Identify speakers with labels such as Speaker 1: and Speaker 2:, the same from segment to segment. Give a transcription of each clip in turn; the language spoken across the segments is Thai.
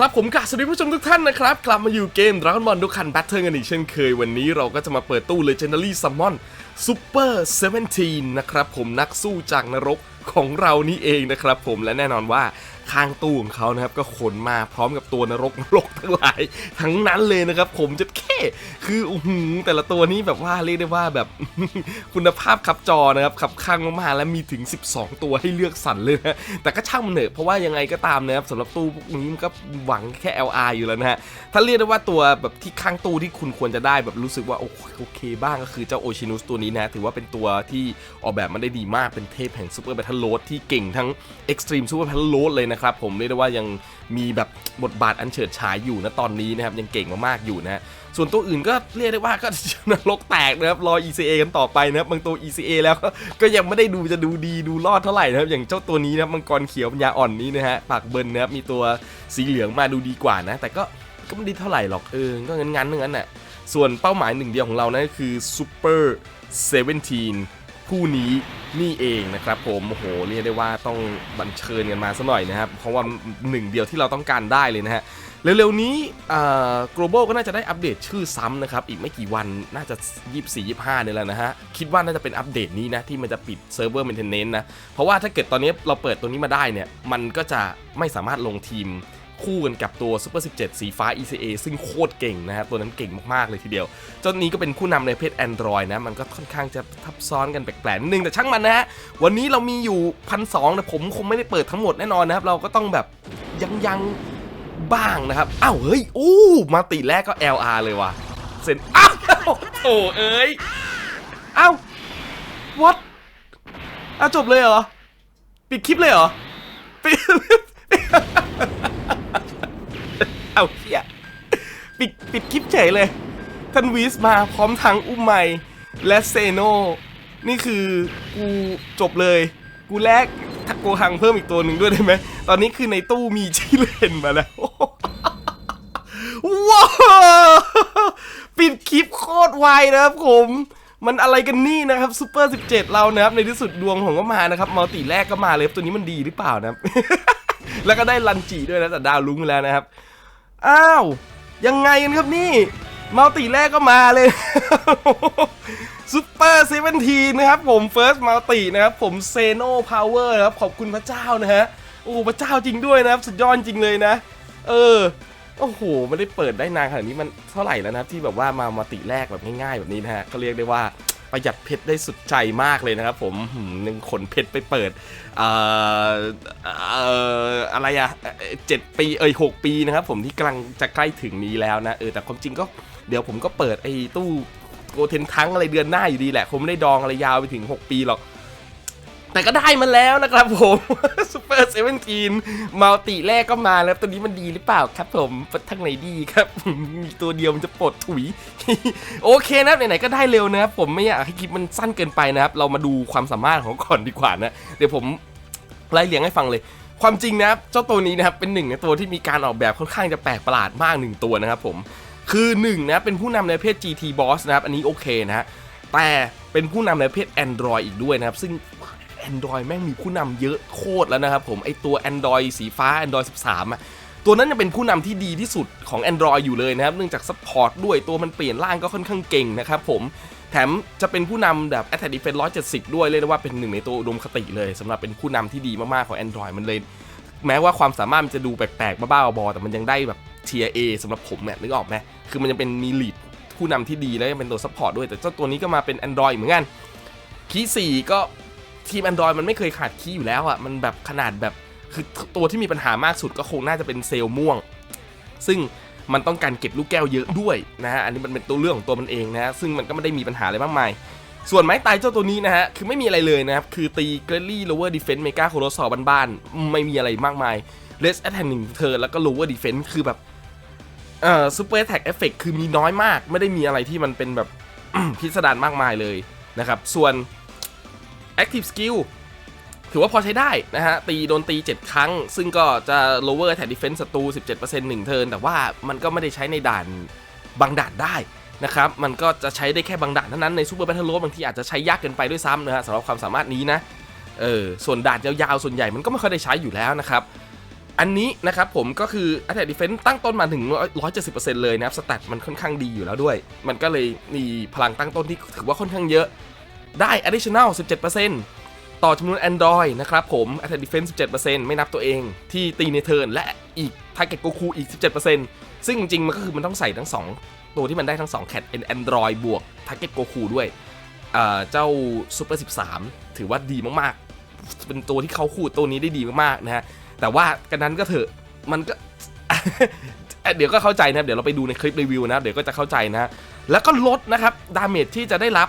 Speaker 1: ครับผมกาสวัสดีผู้ชมทุกท่านนะครับ กลับมาอยู่เกม Dragon Ball ดูคันแบทเทิลกันอีกเช่นเคย วันนี้เราก็จะมาเปิดตู้ Legendary Summon Super 17 นะครับผมนักสู้จากนรกของเรานี่เองนะครับผมและแน่นอนว่า ข้างตู้ของเขานะครับก็ขนมาพร้อมกับตัวนรกนรกทั้งหลาย ทั้งนั้นเลยนะครับ ผมจะแค่คืออื้อหือแต่ละตัวนี้แบบว่าเรียกได้ว่าแบบคุณภาพขับจอนะครับขับข้างมากๆและมีถึง 12 ตัวให้เลือกสรรเลยนะแต่ก็ช่างมันเถอะเพราะว่ายังไงก็ตามนะครับสำหรับตู้พวกนี้มันก็หวังแค่ LR อยู่แล้วนะฮะถ้าเรียกได้ว่าตัวแบบที่ข้างตู้ที่คุณควรจะได้แบบรู้สึกว่าโอโอเคบ้างก็คือเจ้าโอชินุสตัวนี้นะถือว่าเป็นตัวที่ออกแบบมาได้ดีมากเป็นเทพแห่งซูเปอร์แบทเทิลโ d ที่เก่งทั้ง Extreme Super Battle Load เลยนะครับผมเรียกได้ว่ายังมีแบบบทบาทอันเฉิดฉายอยู่นะตอนนี้นะครับยังเก่งมากๆอยู่นะส่วนตัวอื่นก็เรียกได้ว่าก็นรกแตกนะครับรอ ECA กันต่อไปนะครับบางตัว ECA แล้วก็ยังไม่ได้ดูจะดูดีดูรอดเท่าไหร่นะครับอย่างเจ้าตัวนี้นะมังกรเขียวปัญญาอ่อนนี้นะฮะปากเบิร์นนะครับมีตัวสีเหลืองมาดูดีกว่านะ แต่ก็ก็ไม่ได้เท่าไหร่หรอกเออก็งั้นงันๆงั้นน่ะส่วนเป้าหมายหนึ่งเดียวของเรานั่นก็คือ Super 17 ผู้นี้นี่เองนะครับผมโหเรียกได้ว่าต้องบัญเชิญกันมาซะหน่อยนะครับ เพราะว่าหนึ่งเดียวที่เราต้องการได้เลยนะฮะเร็วๆนี้ global ก็น่าจะได้อัปเดตชื่อซ้ำนะครับ อีกไม่กี่วันน่าจะ 24 25เนี่ยแหละนะฮะ คิดว่าน่าจะเป็นอัปเดตนี้นะ ที่มันจะปิดเซิร์ฟเวอร์ maintenance นะ เพราะว่าถ้าเกิดตอนนี้เราเปิดตัวนี้มาได้เนี่ย มันก็จะไม่สามารถลงทีม คู่กันกับตัว Super 17 สีฟ้า ECA ซึ่งโคตรเก่งนะฮะตัวนั้นเก่งมากๆเลยทีเดียวเจ้านี้ก็เป็นผู้นำในเพศ Android นะ มันก็ค่อนข้างจะทับซ้อนกันแปลกๆนึงแต่ช่างมันนะฮะ วันนี้เรามีอยู่พันสองนะผมคงไม่ได้เปิดทั้งหมดแน่นอนนะครับ เราก็ต้องแบบยังยังบ้างนะครับอ้าวเฮ้ยอู้มาติแรกก็ LR เลยว่ะเซ็นอ้าวโอ้เอ้ยอ้าว what อ้าวจบเลยเหรอ ปิดคลิปเลยเหรอปิด เอาเฮียปิดปิดคลิปเฉยเลย ท่านวีสมาพร้อมทั้งอุ้มไมและเซโนนี่คือกูจบเลย กูแลกทักโกฮังเพิ่มอีกตัวหนึ่งด้วยได้ไหม ตอนนี้คือในตู้มีชิเลนมาแล้ว ว้าวปิดคลิปโคตรไวนะครับผม มันอะไรกันนี่นะครับซูเปอร์ 17 เรานะครับ ในที่สุดดวงผมก็มานะครับมัลติแรกก็มาเลยตัวนี้มันดีหรือเปล่านะครับ แล้วก็ได้ลันจีด้วยนะแต่ดาวลุ้งแล้วนะครับ อ้าว ยังไงกันครับนี่มัลติแรกก็มาเลยซูเปอร์เซเวนทีนะครับผมเฟิร์สมัลตินะครับผมเซโนพาวเวอร์ครับขอบคุณพระเจ้านะฮะ โอ้พระเจ้าจริงด้วยนะครับ สุดยอดจริงเลยนะ เออโอ้โหไม่ได้เปิดได้นานขนาดนี้มันเท่าไหร่แล้วนะครับที่แบบว่ามามาติแรกแบบง่ายๆแบบนี้นะฮะก็เรียกได้ว่า ประหยัดเพชรได้สุดใจมากเลยนะครับผมหนึ่งขนเพชรไปเปิดเอ่อเอ่ออะไรอะเจ็ดปีเอ้ยหกปีนะครับผมที่กำลังจะใกล้ถึงนี้แล้วนะเออแต่ความจริงก็เดี๋ยวผมก็เปิดไอ้ตู้โกเทนทั้งอะไรเดือนหน้าอยู่ดีแหละ ผมไม่ได้ดองอะไรยาวไปถึง 6 ปีหรอก แต่ก็ได้มาแล้วนะครับผมซูเปอร์เซเว่นทีนมัลติแรกก็มาแล้วตัวนี้มันดีหรือเปล่าครับผมทางไหนดีครับมีตัวเดียวมันจะปลดถุย โอเคนะไหนๆก็ได้เร็วนะครับผมไม่อยากให้คลิปมันสั้นเกินไปนะครับ เรามาดูความสามารถของก่อนดีกว่านะ เดี๋ยวผมไล่เลียงให้ฟังเลยความจริงนะครับเจ้าตัวนี้นะครับเป็นหนึ่งในตัวที่มีการออกแบบค่อนข้างจะแปลกประหลาดมากหนึ่งตัวนะครับผมคือ1นงนะเป็นผู้นำในประเพศ GT Boss นะครับอันนี้โอเคนะฮะแต่เป็นผู้นำในประเพศ Android อีกด้วยนะครับ ซึ่ง Android แม่งมีผู้นำเยอะโคตรแล้วนะครับผมไอตัว Android สีฟ้า Android 13อะตัวนั้นจะเป็นผู้นำที่ดีที่สุดของ Android อยู่เลยนะครับ เนื่องจากซัพพอร์ตด้วยตัวมันเปลี่ยนร่างก็ค่อนข้างเก่งนะครับผม แถมจะเป็นผู้นำแบบ Attack Defense 170 ด้วย เรียกได้ว่าเป็นหนึ่งในตัวอุดมคติเลยสำหรับเป็นผู้นำที่ดีมาก ๆ ของ Android มันเลย แม้ว่าความสามารถมันจะดูแปลก ๆ บ้าๆบอๆแต่มันยังได้แบบเทียเอสำหรับผมเนี่ยนึกออกไหมคือมันยังเป็นมีลีดผู้นำที่ดีแล้วยังเป็นตัวซัพพอร์ตด้วย แต่เจ้าตัวนี้ก็มาเป็น Android เหมือนกันคีสี่ก็ ทีม Android มันไม่เคยขาดคีย์อยู่แล้วอะมันแบบขนาดแบบคือตัวที่มีปัญหามากสุดก็คงน่าจะเป็นเซลล์ม่วง ซึ่งมันต้องการเก็บลูกแก้วเยอะด้วยนะฮะอันนี้มันเป็นตัวเรื่องของตัวมันเองนะฮะซึ่งมันก็ไม่ได้มีปัญหาอะไรมากมาย ส่วนไม้ตายเจ้าตัวนี้นะฮะคือไม่มีอะไรเลยนะครับ คือตีเกรลลี่ lower defense mega c o l o s s a l บ้านๆไม่มีอะไรมากมาย less attack หนึ่งเธอแล้วก็ lower defense คือแบบเอ่อ super attack effect คือมีน้อยมาก ไม่ได้มีอะไรที่มันเป็นแบบพิสดารมากมายเลยนะครับส่วน active skill ถือว่าพอใช้ได้นะฮะ ตีโดนตี 7 ครั้ง ซึ่งก็จะ lower attack defense ศัตรู 17% 1 เทิร์นแต่ว่ามันก็ไม่ได้ใช้ในด่านบางด่านได้นะครับ มันก็จะใช้ได้แค่บางด่านเท่านั้น ใน super battle road บางทีอาจจะใช้ยากเกินไปด้วยซ้ำนะฮะสำหรับความสามารถนี้นะ เออ ส่วนด่านยาวๆ ส่วนใหญ่มันก็ไม่ค่อยได้ใช้อยู่แล้วนะครับ อันนี้นะครับผมก็คือ Attack Defense ตั้งต้นมาถึง 170%เลยนะครับ สแตทมันค่อนข้างดีอยู่แล้วด้วย มันก็เลยมีพลังตั้งต้นที่ถือว่าค่อนข้างเยอะ ได้ additional 17%ต่อจำนวน Android นะครับผม Attack Defense 17%ไม่นับตัวเองที่ตีในเทิร์นและอีก Target Goku อีก 17%ซึ่งจริงๆ มันก็คือมันต้องใส่ทั้ง 2 ตัวที่มันได้ทั้ง 2 แคท Android บวก Target Goku ด้วยเจ้า Super 13 ถือว่าดีมากๆ เป็นตัวที่เขาคู่ตัวนี้ได้ดีมากๆนะฮะ แต่ว่ากันนั้นก็เถอะมันก็เดี๋ยวก็เข้าใจนะครับ เดี๋ยวเราไปดูในคลิปรีวิวนะ เดี๋ยวก็จะเข้าใจนะฮะแล้วก็ลดนะครับ ดาเมจที่จะได้รับ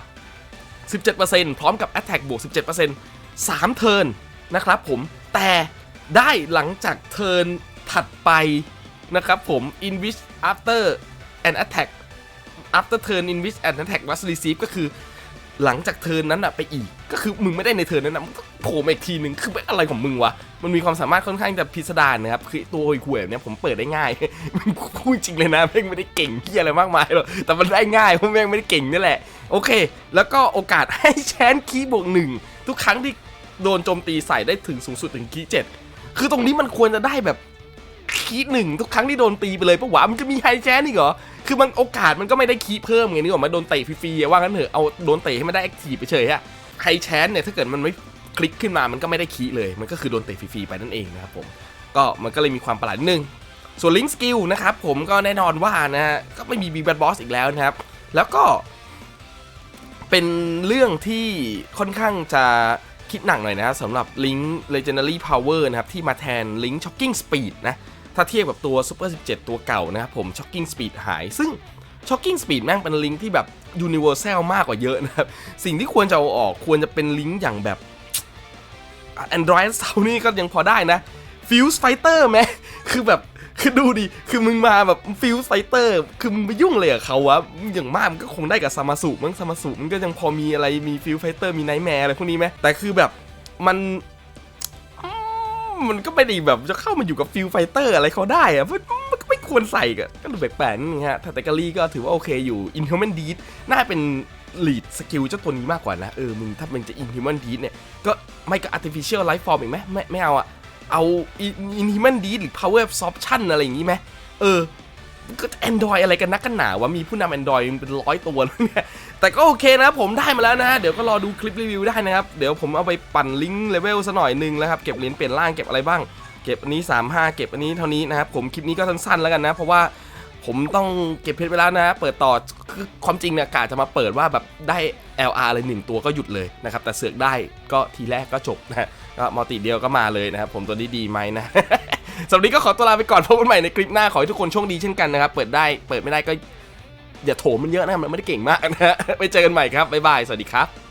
Speaker 1: 17%พร้อมกับ Attack บวก 17% 3 เทิร์นนะครับผมแต่ได้หลังจากเทิร์นถัดไปนะครับผม in which after an attack after turn in which an attack was received ก็คือหลังจากเทิร์นนั้นอะไปอีก ก็คือมึงไม่ได้ในเทิร์นนั้นนะมึงก็โผล่มาอีกทีหนึ่งคือเป็นอะไรของมึงวะมันมีความสามารถค่อนข้างจะพิสดารนะครับคือตัวหวยเนี่ยผมเปิดได้ง่ายมันพูดจริงเลยนะแม่งไม่ได้เก่งที่อะไรมากมายหรอกแต่มันได้ง่ายเพราะแม่งไม่ได้เก่งนี่แหละ โอเค แล้วก็โอกาสให้แชนคีบวกหนึ่งทุกครั้งที่โดนโจมตีใส่ได้ถึงสูงสุดถึงคีเจ็ดคือตรงนี้มันควรจะได้แบบคีหนึ่งทุกครั้งที่โดนตีไปเลยปะวะมันจะมีไฮแชนอีกเหรอคือมันโอกาสมันก็ไม่ได้คีเพิ่มไงนึกออกมาโดนเตะฟรีๆอะว่างั้นเถอะเอาโดนเตะให้มันได้แอคทีฟไปเฉยอะ ไฮแชนเนี่ยถ้าเกิดมันไม่คลิกขึ้นมามันก็ไม่ได้คีเลย มันก็คือโดนเตะฟรีๆไปนั่นเองนะครับผมก็มันก็เลยมีความประหลาดนึงส่วนลิงก์สกิลนะครับผมก็แน่นอนว่านะฮะก็ไม่มีบีแบดบอสอีกแล้วนะครับ แล้วก็ เป็นเรื่องที่ค่อนข้างจะคิดหนักหน่อยนะสำหรับ Link Legendary Power นะครับ ที่มาแทน Link Shocking Speed นะ ถ้าเทียบกับตัว Super 17 ตัวเก่านะครับผม Shocking Speed หายซึ่ง Shocking Speed แม่งเป็นลิงก์ที่แบบ Universal มากกว่าเยอะนะครับ สิ่งที่ควรจะเอาออกควรจะเป็นลิงก์อย่างแบบ Android เซานี่ก็ยังพอได้นะ Fuse Fighter ไหมคือแบบคือดูดิ คือมึงมาแบบ Fuse Fighter คือมึงไปยุ่งเลยกับเขาวะ อย่างมากมันก็คงได้กับซามาสุมั้งซามาสุมันก็ยังพอมีอะไร มี Fuse Fighter มี Nightmare อะไรพวกนี้ไหมแต่คือแบบมัน มันก็ไม่ได้แบบจะเข้ามาอยู่กับฟิลไฟเตอร์อะไรเขาได้อะ ควรใส่กันก็ดูแปลกๆนี่ฮะแต่แต่กาลีก็ถือว่าโอเคอยู่ Inhuman Deed น่าเป็น lead สกิลเจ้าตัวนี้มากกว่านะ เออ มึงถ้ามึงจะ Inhuman Deed เนี่ย ก็ไม่ก็ Artificial Life Form อีกไหมไม่ไม่เอาอะเอา In- Inhuman Deed หรือ Power Absorption อะไรอย่างงี้ไหมเออ ก็ Android อะไรกันนักกันหนาว่ามีผู้นำ Android มันเป็นร้อยตัวแล้วเนี่ย แต่ก็โอเคนะผมได้มาแล้วนะ เดี๋ยวก็รอดูคลิปรีวิวได้นะครับ เดี๋ยวผมเอาไปปั่นลิงก์เลเวลซะหน่อยหนึงนะครับ เก็บเหรียญเปลี่ยนร่างเก็บอะไรบ้าง เก็บอันนี้ 35 เก็บอันนี้เท่านี้นะครับผมคลิปนี้ก็สั้นๆแล้วกันนะ เพราะว่าผมต้องเก็บเพชรไปแล้วนะ เปิดต่อคือความจริงเนี่ยกะจะมาเปิดว่าแบบได้ LR อะไรหนึ่งตัวก็หยุดเลยนะครับ แต่เสือกได้ก็ทีแรกก็จบนะก็มัลติเดียวก็มาเลยนะครับ ผมตัวนี้ดีไหมนะสำหรับวันนี้ก็ขอตัวลาไปก่อนพบกันใหม่ในคลิปหน้าขอให้ทุกคนโชคดีเช่นกันนะครับ เปิดได้เปิดไม่ได้ก็อย่าโถมมันเยอะนะมันไม่ได้เก่งมากนะไปเจอกันใหม่ครับบ๊ายบายสวัสดีครับ